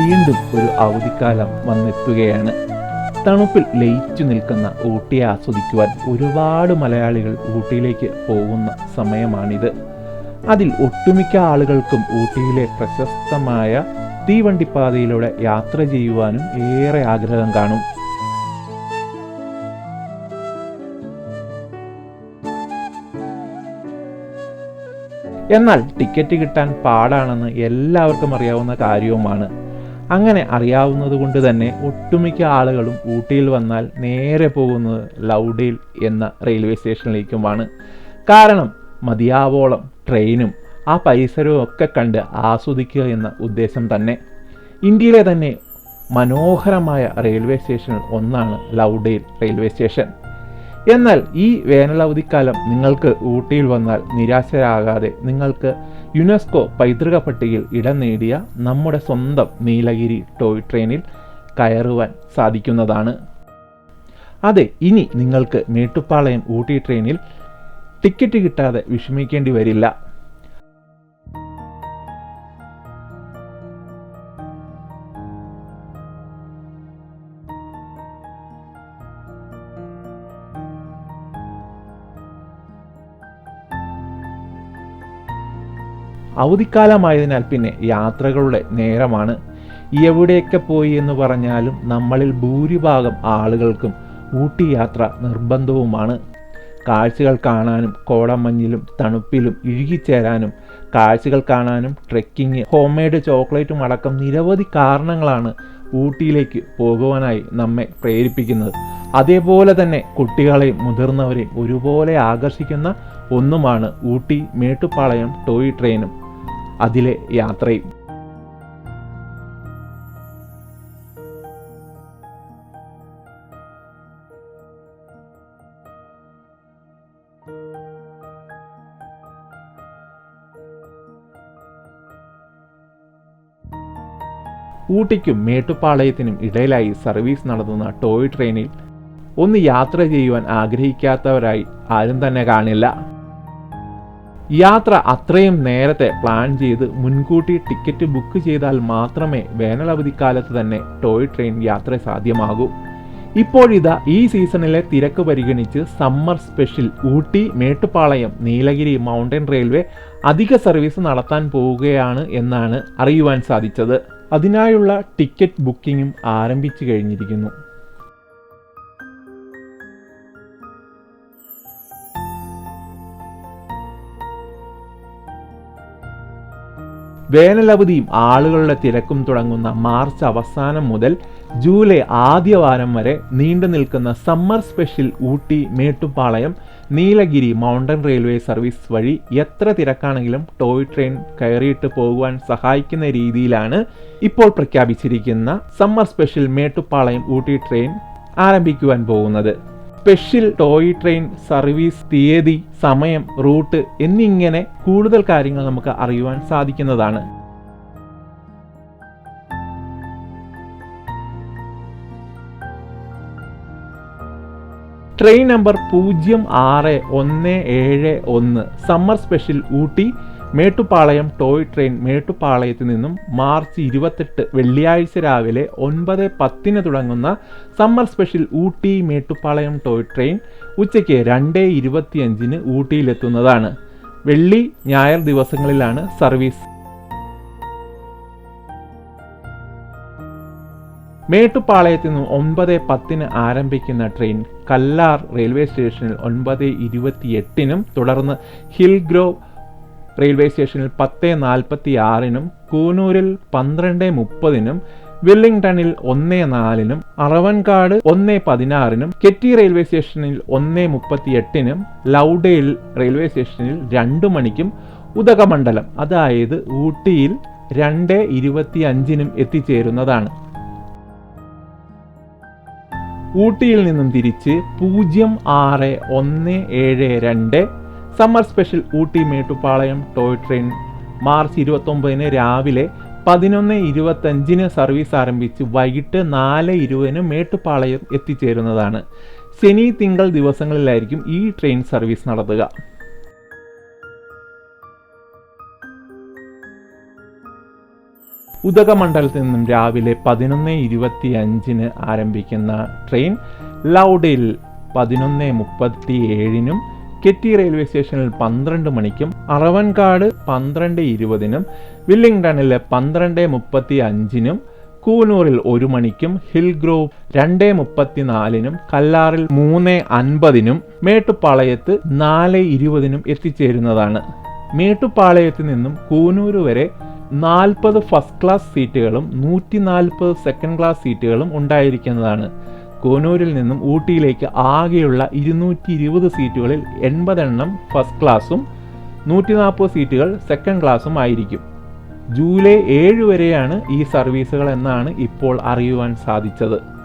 വീണ്ടും ഒരു അവധിക്കാലം വന്നെത്തുകയാണ്. തണുപ്പിൽ ലയിച്ചു നിൽക്കുന്ന ഊട്ടിയെ ആസ്വദിക്കുവാൻ ഒരുപാട് മലയാളികൾ ഊട്ടിയിലേക്ക് പോകുന്ന സമയമാണിത്. അതിൽ ഒട്ടുമിക്ക ആളുകൾക്കും ഊട്ടിയിലെ പ്രശസ്തമായ തീവണ്ടിപ്പാതയിലൂടെ യാത്ര ചെയ്യുവാനും ഏറെ ആഗ്രഹം കാണും. എന്നാൽ ടിക്കറ്റ് കിട്ടാൻ പാടാണെന്ന് എല്ലാവർക്കും അറിയാവുന്ന കാര്യവുമാണ്. അങ്ങനെ അറിയാവുന്നത് കൊണ്ട് തന്നെ ഒട്ടുമിക്ക ആളുകളും ഊട്ടിയിൽ വന്നാൽ നേരെ പോകുന്നത് ലൗഡേൽ എന്ന റെയിൽവേ സ്റ്റേഷനിലേക്കുമാണ്. കാരണം മതിയാവോളം ട്രെയിനും ആ പരിസരവും ഒക്കെ കണ്ട് ആസ്വദിക്കുക എന്ന ഉദ്ദേശം തന്നെ. ഇന്ത്യയിലെ തന്നെ മനോഹരമായ റെയിൽവേ സ്റ്റേഷനിൽ ഒന്നാണ് ലൗഡേൽ റെയിൽവേ സ്റ്റേഷൻ. എന്നാൽ ഈ വേനലവധിക്കാലം നിങ്ങൾക്ക് ഊട്ടിയിൽ വന്നാൽ നിരാശരാകാതെ നിങ്ങൾക്ക് യുനെസ്കോ പൈതൃക പട്ടികയിൽ ഇടം നേടിയ നമ്മുടെ സ്വന്തം നീലഗിരി ടോയ് ട്രെയിനിൽ കയറുവാൻ സാധിക്കുന്നതാണ്. അതെ ഇനി നിങ്ങൾക്ക് മേട്ടുപ്പാളയം ഊട്ടി ട്രെയിനിൽ ടിക്കറ്റ് കിട്ടാതെ വിഷമിക്കേണ്ടി വരില്ല. അവധിക്കാലമായതിനാൽ പിന്നെ യാത്രകളുടെ നേരമാണ്. എവിടെയൊക്കെ പോയി എന്ന് പറഞ്ഞാലും നമ്മളിൽ ഭൂരിഭാഗം ആളുകൾക്കും ഊട്ടി യാത്ര നിർബന്ധവുമാണ്. കാഴ്ചകൾ കാണാനും കോടമഞ്ഞിലും തണുപ്പിലും ഇഴുകിച്ചേരാനും കാഴ്ചകൾ കാണാനും ട്രെക്കിങ് ഹോം മെയ്ഡ് ചോക്ലേറ്റും അടക്കം നിരവധി കാരണങ്ങളാണ് ഊട്ടിയിലേക്ക് പോകുവാനായി നമ്മെ പ്രേരിപ്പിക്കുന്നത്. അതേപോലെ തന്നെ കുട്ടികളെയും മുതിർന്നവരെയും ഒരുപോലെ ആകർഷിക്കുന്ന ഒന്നുമാണ് ഊട്ടി മേട്ടുപാളയം ടോയ് ട്രെയിനും. അതിലെ യാത്രയും. ഊട്ടിക്കും മേട്ടുപ്പാളയത്തിനും ഇടയിലായി സർവീസ് നടത്തുന്ന ടോയ് ട്രെയിനിൽ ഒന്ന് യാത്ര ചെയ്യുവാൻ ആഗ്രഹിക്കാത്തവരായി ആരും തന്നെ കാണില്ല. യാത്ര അത്രയും നേരത്തെ പ്ലാൻ ചെയ്ത് മുൻകൂട്ടി ടിക്കറ്റ് ബുക്ക് ചെയ്താൽ മാത്രമേ വേനലവധിക്കാലത്ത് തന്നെ ടോയ് ട്രെയിൻ യാത്ര സാധ്യമാകൂ. ഇപ്പോഴിതാ ഈ സീസണിലെ തിരക്ക് പരിഗണിച്ച് summer special Ooty Mettupalayam Nilgiri mountain railway അധിക സർവീസ് നടത്താൻ പോവുകയാണ് എന്നാണ് അറിയുവാൻ സാധിച്ചത്. അതിനായുള്ള ടിക്കറ്റ് ബുക്കിങ്ങും ആരംഭിച്ചു കഴിഞ്ഞിരിക്കുന്നു. വേനലവധിയും ആളുകളുടെ തിരക്കും തുടങ്ങുന്ന മാർച്ച് അവസാനം മുതൽ ജൂലൈ ആദ്യവാരം വരെ നീണ്ടു നിൽക്കുന്ന summer special Ooty Mettupalayam Nilgiri mountain railway service വഴി എത്ര തിരക്കാണെങ്കിലും ടോയ് ട്രെയിൻ കയറിയിട്ട് പോകുവാൻ സഹായിക്കുന്ന രീതിയിലാണ് ഇപ്പോൾ പ്രഖ്യാപിച്ചിരിക്കുന്ന summer special Mettupalayam Ooty train ആരംഭിക്കുവാൻ പോകുന്നത്. സ്പെഷ്യൽ ടോയ് ട്രെയിൻ സർവീസ് തീയതി സമയം റൂട്ട് എന്നിങ്ങനെ കൂടുതൽ കാര്യങ്ങൾ നമുക്ക് അറിയുവാൻ സാധിക്കുന്നതാണ്. ട്രെയിൻ നമ്പർ പൂജ്യം ആറ് ഒന്ന് ഏഴ് ഒന്ന് summer special Ooty Mettupalayam toy train മേട്ടുപ്പാളയത്ത് നിന്നും മാർച്ച് ഇരുപത്തെട്ട് വെള്ളിയാഴ്ച രാവിലെ ഒൻപത് പത്തിന് തുടങ്ങുന്ന summer special Ooty Mettupalayam toy train ഉച്ചയ്ക്ക് രണ്ട് ഇരുപത്തിയഞ്ചിന് ഊട്ടിയിലെത്തുന്നതാണ്. വെള്ളി ഞായർ ദിവസങ്ങളിലാണ് സർവീസ്. മേട്ടുപ്പാളയത്ത് നിന്നും ഒൻപത് പത്തിന് ആരംഭിക്കുന്ന ട്രെയിൻ കല്ലാർ റെയിൽവേ സ്റ്റേഷനിൽ ഒൻപത് ഇരുപത്തിയെട്ടിനും തുടർന്ന് ഹിൽ ഗ്രോവ് റെയിൽവേ സ്റ്റേഷനിൽ പത്ത് നാൽപ്പത്തി ആറിനും കൂനൂരിൽ പന്ത്രണ്ട് മുപ്പതിനും വില്ലിംഗ്ടണിൽ ഒന്ന് നാലിനും അറവൻകാട് ഒന്ന് പതിനാറിനും കെറ്റി റെയിൽവേ സ്റ്റേഷനിൽ ഒന്ന് മുപ്പത്തി എട്ടിനും ലൗഡേൽ റെയിൽവേ സ്റ്റേഷനിൽ രണ്ട് മണിക്കും ഉദകമണ്ഡലം അതായത് ഊട്ടിയിൽ രണ്ട് ഇരുപത്തി അഞ്ചിനും എത്തിച്ചേരുന്നതാണ്. ഊട്ടിയിൽ നിന്നും തിരിച്ച് പൂജ്യം ആറ് ഒന്ന് ഏഴ് രണ്ട് summer special Ooty Mettupalayam toy train March ഇരുപത്തൊമ്പതിന് രാവിലെ പതിനൊന്ന് ഇരുപത്തഞ്ചിന് സർവീസ് ആരംഭിച്ച് വൈകിട്ട് നാല് ഇരുപതിന് മേട്ടുപാളയം എത്തിച്ചേരുന്നതാണ്. ശനി തിങ്കൾ ദിവസങ്ങളിലായിരിക്കും ഈ ട്രെയിൻ സർവീസ് നടത്തുക. ഉദകമണ്ഡലത്തിൽ നിന്നും രാവിലെ പതിനൊന്ന് ഇരുപത്തി അഞ്ചിന് ആരംഭിക്കുന്ന ട്രെയിൻ ലൗഡിൽ പതിനൊന്ന് മുപ്പത്തി ഏഴിനും കെറ്റി റെയിൽവേ സ്റ്റേഷനിൽ പന്ത്രണ്ട് മണിക്കും അറവൻകാട് പന്ത്രണ്ട് ഇരുപതിനും വില്ലിംഗ്ടണിലെ പന്ത്രണ്ട് മുപ്പത്തി അഞ്ചിനും കൂനൂറിൽ ഒരു മണിക്കും ഹിൽ ഗ്രോവ് രണ്ട് മുപ്പത്തിനാലിനും കല്ലാറിൽ മൂന്ന് അൻപതിനും മേട്ടുപ്പാളയത്ത് നാല് ഇരുപതിനും എത്തിച്ചേരുന്നതാണ്. മേട്ടുപ്പാളയത്ത് നിന്നും കൂനൂര് വരെ നാൽപ്പത് ഫസ്റ്റ് ക്ലാസ് സീറ്റുകളും നൂറ്റി നാൽപ്പത് സെക്കൻഡ് ക്ലാസ് സീറ്റുകളും ഉണ്ടായിരിക്കുന്നതാണ്. കൂനൂരിൽ നിന്നും ഊട്ടിയിലേക്ക് ആകെയുള്ള ഇരുന്നൂറ്റി ഇരുപത് സീറ്റുകളിൽ എൺപതെണ്ണം ഫസ്റ്റ് ക്ലാസ്സും നൂറ്റി നാൽപ്പത് സീറ്റുകൾ സെക്കൻഡ് ക്ലാസ്സും ആയിരിക്കും. ജൂലൈ ഏഴ് വരെയാണ് ഈ സർവീസുകൾ എന്നാണ് ഇപ്പോൾ അറിയുവാൻ സാധിച്ചത്.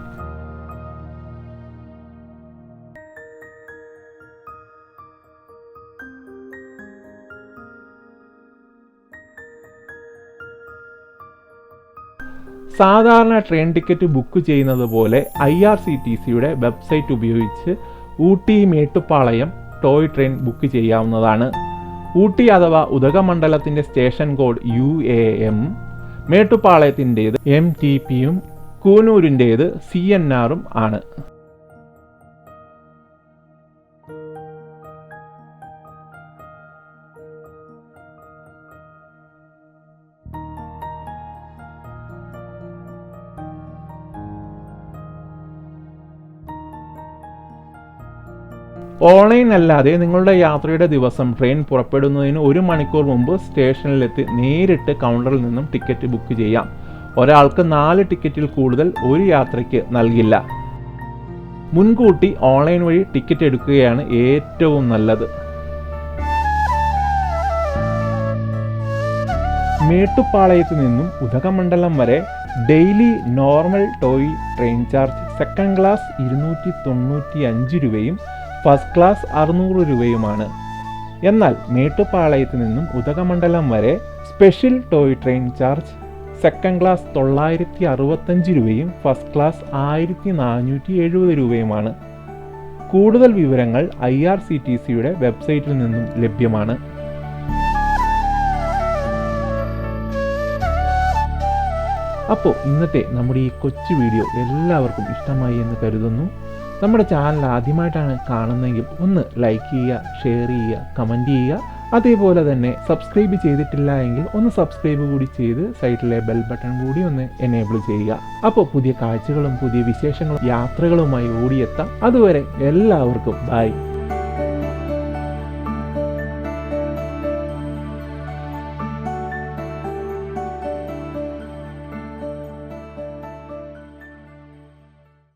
സാധാരണ ട്രെയിൻ ടിക്കറ്റ് ബുക്ക് ചെയ്യുന്നത് പോലെ ഐ ആർ സി ടി സിയുടെ വെബ്സൈറ്റ് ഉപയോഗിച്ച് Ooty Mettupalayam toy train book ചെയ്യാവുന്നതാണ്. ഊട്ടി അഥവാ ഉദകമണ്ഡലത്തിന്റെ station code U A M മേട്ടുപ്പാളയത്തിന്റേത് M T പിയും കൂനൂരിന്റേത് സി എൻ ആറും ആണ്. ഓൺലൈൻ അല്ലാതെ നിങ്ങളുടെ യാത്രയുടെ ദിവസം ട്രെയിൻ പുറപ്പെടുന്നതിന് ഒരു മണിക്കൂർ മുമ്പ് സ്റ്റേഷനിലെത്തി നേരിട്ട് കൗണ്ടറിൽ നിന്നും ടിക്കറ്റ് ബുക്ക് ചെയ്യാം. ഒരാൾക്ക് നാല് ടിക്കറ്റിൽ കൂടുതൽ ഒരു യാത്രയ്ക്ക് നൽകില്ല. മുൻകൂട്ടി ഓൺലൈൻ വഴി ടിക്കറ്റ് എടുക്കുകയാണ് ഏറ്റവും നല്ലത്. മേട്ടുപ്പാളയത്തു നിന്നും ഉദകമണ്ഡലം വരെ daily normal toy train charge second class ഇരുന്നൂറ്റി തൊണ്ണൂറ്റി അഞ്ച് രൂപയും ഫസ്റ്റ് ക്ലാസ് അറുന്നൂറ് രൂപയുമാണ്. എന്നാൽ മേട്ടുപ്പാളയത്ത് നിന്നും ഉദകമണ്ഡലം വരെ special toy train charge second class തൊള്ളായിരത്തി അറുപത്തഞ്ച് രൂപയും ഫസ്റ്റ് ക്ലാസ് ആയിരത്തി നാനൂറ്റി എഴുപത് രൂപയുമാണ്. കൂടുതൽ വിവരങ്ങൾ ഐ ആർ സി ടി സിയുടെ വെബ്സൈറ്റിൽ നിന്നും ലഭ്യമാണ്. അപ്പോൾ ഇന്നത്തെ നമ്മുടെ ഈ കൊച്ചു വീഡിയോ എല്ലാവർക്കും ഇഷ്ടമായി എന്ന് കരുതുന്നു. നമ്മുടെ ചാനൽ ആദ്യമായിട്ടാണ് കാണുന്നതെങ്കിൽ ഒന്ന് ലൈക്ക് ചെയ്യുക ഷെയർ ചെയ്യുക കമന്റ് ചെയ്യുക. അതേപോലെ തന്നെ സബ്സ്ക്രൈബ് ചെയ്തിട്ടില്ല എങ്കിൽ ഒന്ന് സബ്സ്ക്രൈബ് കൂടി ചെയ്ത് സൈറ്റിലെ ബെൽ ബട്ടൺ കൂടി ഒന്ന് എനേബിൾ ചെയ്യുക. അപ്പോൾ പുതിയ കാഴ്ചകളും പുതിയ വിശേഷങ്ങളും യാത്രകളുമായി ഓടിയെത്താം. അതുവരെ എല്ലാവർക്കും ബൈ